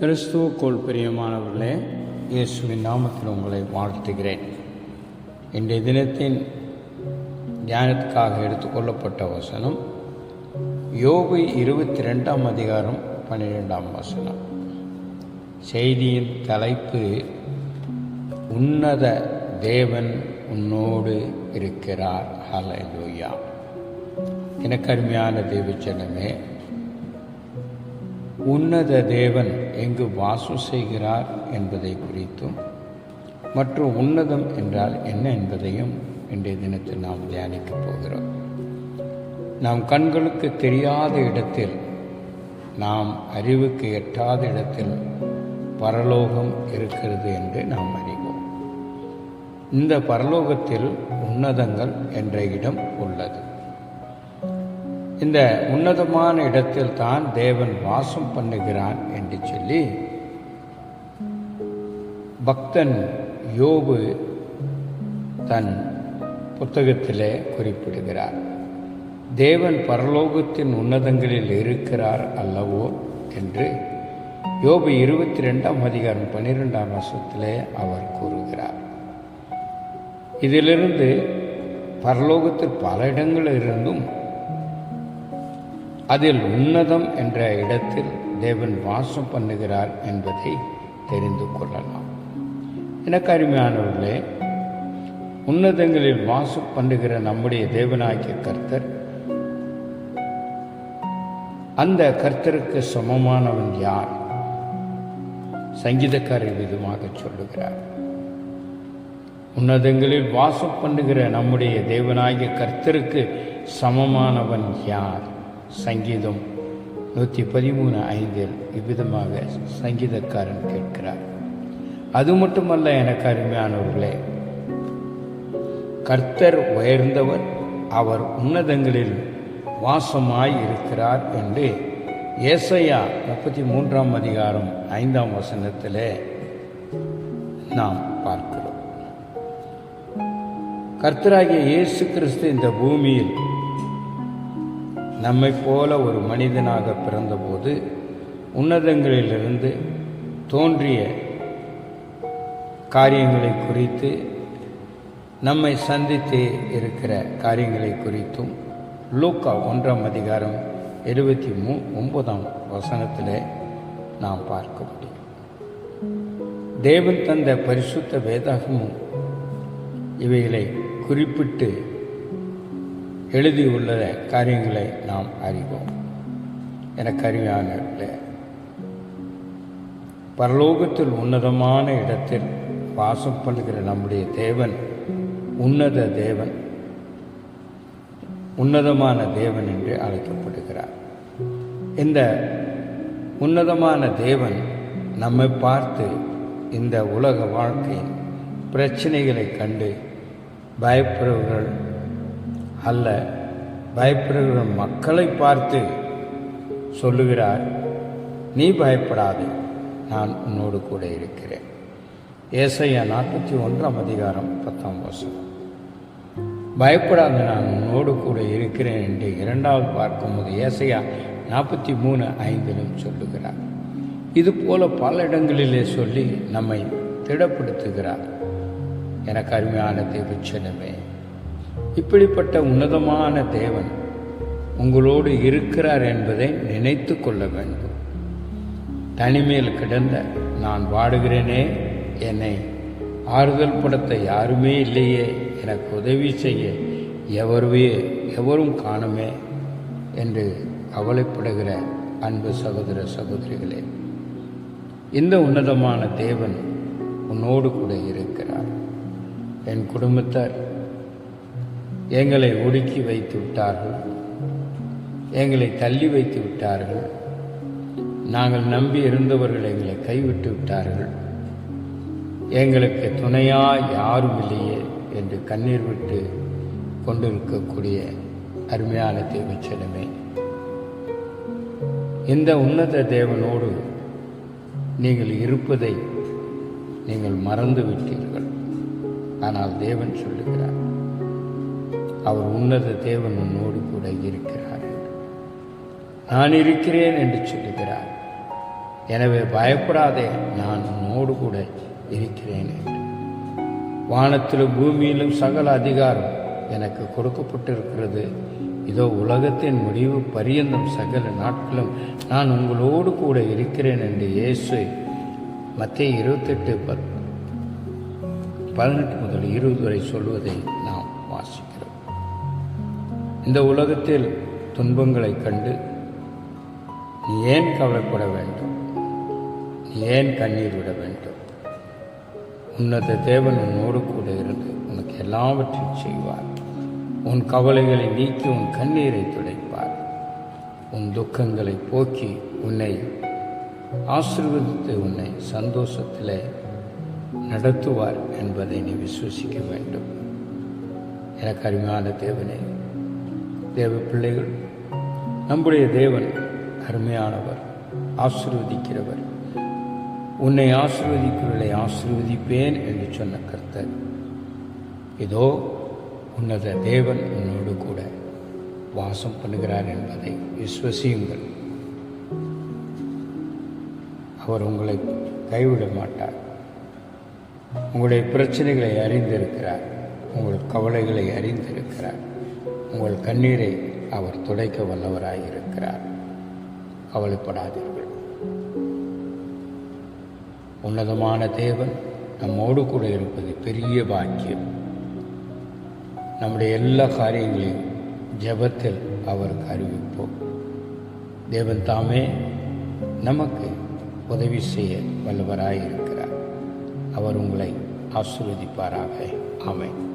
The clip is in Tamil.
கிறிஸ்துவுக்குள் பிரியமானவர்களே இயேசுவின் நாமத்தில் உங்களை வாழ்த்துகிறேன். இன்றைய தினத்தின் தியானத்துக்காக எடுத்துக்கொள்ளப்பட்ட வசனம் யோபு இருபத்தி ரெண்டாம் அதிகாரம் பன்னிரெண்டாம் வசனம். செய்தியின் தலைப்பு உன்னத தேவன் உன்னோடு இருக்கிறார். ஹலோயா எனக்கு அருமையான தேவச்சனமே. உன்னத தேவன் எங்கு வாசம் செய்கிறார் என்பதை குறித்தும் மற்றும் உன்னதம் என்றால் என்ன என்பதையும் இன்றைய தினத்தில் நாம் தியானிக்கப் போகிறோம். நாம் கண்களுக்கு தெரியாத இடத்தில் நாம் அறிவுக்கு எட்டாத இடத்தில் பரலோகம் இருக்கிறது என்று நாம் அறிவோம். இந்த பரலோகத்தில் உன்னதங்கள் என்ற இடம் உள்ளது. இந்த உன்னதமான இடத்தில் தான் தேவன் வாசம் பண்ணுகிறான் என்று சொல்லி பக்தன் யோபு தன் புத்தகத்திலே குறிப்பிடுகிறார். தேவன் பரலோகத்தின் உன்னதங்களில் இருக்கிறார் அல்லவோ என்று யோபு இருபத்தி ரெண்டாம் அதிகாரம் பன்னிரெண்டாம் வருஷத்திலே அவர் கூறுகிறார். இதிலிருந்து பரலோகத்தில் பல இடங்களில் இருந்தும் அதில் உன்னதம் என்ற இடத்தில் தேவன் வாசம் பண்ணுகிறார் என்பதை தெரிந்து கொள்ளலாம். எனக்கு அருமையானவர்களே உன்னதங்களில் வாசம் பண்ணுகிற நம்முடைய தேவனாகிய கர்த்தர் அந்த கர்த்தருக்கு சமமானவன் யார்? சங்கீதக்காரர் விதமாக சொல்லுகிறார். உன்னதங்களில் வாசம் பண்ணுகிற நம்முடைய தேவனாகிய கர்த்தருக்கு சமமானவன் யார்? சங்கீதம் நூற்றி பதிமூணு ஐந்தில் இவ்விதமாக சங்கீதக்காரன் கேட்கிறார். அது மட்டுமல்ல எனக்கு அருமையானவர்களே கர்த்தர் உயர்ந்தவர் அவர் உன்னதங்களில் வாசமாய் இருக்கிறார் என்று ஏசையா முப்பத்தி மூன்றாம் அதிகாரம் ஐந்தாம் வசனத்திலே நாம் பார்க்கிறோம். கர்த்தராகிய இயேசு கிறிஸ்து இந்த பூமியில் நம்மை போல ஒரு மனிதனாக பிறந்தபோது உன்னதங்களிலிருந்து தோன்றிய காரியங்களை குறித்து நம்மை சந்தித்து இருக்கிற காரியங்களை குறித்தும் லூக்கா ஒன்றாம் அதிகாரம் எழுபத்தி மூ ஒன்பதாம் வசனத்தில் நாம் பார்க்க முடியும். தேவன் தந்த பரிசுத்த வேதாகமும் இவைகளை குறிப்பிட்டு எழுதியுள்ள காரியங்களை நாம் அறிவோம். எனக்கு அறிவானவர்களே பரலோகத்தில் உன்னதமான இடத்தில் வாசம் பண்ணுகிற நம்முடைய தேவன் உன்னத தேவன் உன்னதமான தேவன் என்று அழைக்கப்படுகிறார். இந்த உன்னதமான தேவன் நம்மை பார்த்து இந்த உலக வாழ்க்கையின் பிரச்சனைகளை கண்டு பயப்படுவர்கள் அல்ல. பயப்படுகிற மக்களை பார்த்து சொல்லுகிறார் நீ பயப்படாதே நான் உன்னோடு கூட இருக்கிறேன். ஏசையா நாற்பத்தி ஒன்றாம் அதிகாரம் பத்தாம் வசனம். பயப்படாது நான் உன்னோடு கூட இருக்கிறேன் என்று இரண்டாவது பார்க்கும்போது ஏசையா நாற்பத்தி மூணு ஐந்திலும் சொல்லுகிறார். இது போல பல இடங்களிலே சொல்லி நம்மை திடப்படுத்துகிறார். எனக்கு அருமையான தேவச்சனமே இப்படிப்பட்ட உன்னதமான தேவன் உங்களோடு இருக்கிறார் என்பதை நினைத்து கொள்ள வேண்டும். தனிமையில் கிடந்த நான் வாடுகிறேனே என்னை ஆறுதல் படுத்த யாருமே இல்லையே எனக்கு உதவி செய்ய எவருவே எவரும் காணுமே என்று கவலைப்படுகிற அன்பு சகோதர சகோதரிகளே இந்த உன்னதமான தேவன் உன்னோடு கூட இருக்கிறார். என் குடும்பத்தார் எங்களை ஒடுக்கி வைத்து விட்டார்கள். எங்களை தள்ளி வைத்து விட்டார்கள். நாங்கள் நம்பி இருந்தவர்கள் எங்களை கைவிட்டு விட்டார்கள். எங்களுக்கு துணையா யாரும் இல்லையே என்று கண்ணீர் விட்டு கொண்டிருக்கக்கூடிய அருமையான தேவச்சனமே இந்த உன்னத தேவனோடு நீங்கள் இருப்பதை நீங்கள் மறந்து விட்டீர்கள் ஆனால் தேவன் சொல்லுகிறார் அவர் உன்னத தேவன் உன்னோடு கூட இருக்கிறார். நான் இருக்கிறேன் என்று சொல்லுகிறார். எனவே பயப்படாதே நான் உன்னோடு கூட இருக்கிறேன் என்று. வானத்திலும் பூமியிலும் சகல அதிகாரம் எனக்கு கொடுக்கப்பட்டிருக்கிறது. இதோ உலகத்தின் முடிவு பரியந்தம் சகல நாட்களும் நான் உங்களோடு கூட இருக்கிறேன் என்று இயேசு மத்திய இருபத்தெட்டு பத் பதினெட்டு முதல் இருபது வரை சொல்வதை இந்த உலகத்தில் துன்பங்களைக் கண்டு நீ ஏன் கவலைப்பட வேண்டும்? நீ ஏன் கண்ணீர் விட வேண்டும்? உன்னத தேவன் உன்னோடு கூட இருந்து உனக்கு எல்லாவற்றையும் செய்வார். உன் கவலைகளை நீக்கி உன் கண்ணீரை துடைப்பார். உன் துக்கங்களை போக்கி உன்னை ஆசீர்வதித்து உன்னை சந்தோஷத்தில் நடத்துவார் என்பதை நீ விசுவசிக்க வேண்டும். எனக்கு அருமையான தேவனே தேவ பிள்ளைகள் நம்முடைய தேவன் அருமையானவர் ஆசிர்வதிக்கிறவர். உன்னை ஆசிர்வதிக்கவில்லை ஆசிர்வதிப்பேன் என்று சொன்ன கர்த்தர். இதோ உன்னத தேவன் உன்னோடு கூட வாசம் பண்ணுகிறார் என்பதை விஸ்வசியுங்கள் அவர் உங்களை கைவிட மாட்டார். உங்களுடைய பிரச்சனைகளை அறிந்திருக்கிறார். உங்கள் கவலைகளை அறிந்திருக்கிறார். உங்கள் கண்ணீரை அவர் துடைக்க வல்லவராயிருக்கிறார். கவலைப்படாதீர்கள். உன்னதமான தேவன் நம்மோடு கூட இருப்பது பெரிய பாக்கியம். நம்முடைய எல்லா காரியங்களையும் ஜெபத்தில் அவருக்கு அறிவிப்போம். தேவன் தாமே நமக்கு உதவி செய்ய வல்லவராயிருக்கிறார். அவர் உங்களை ஆசிர்வதிப்பாராக. அமை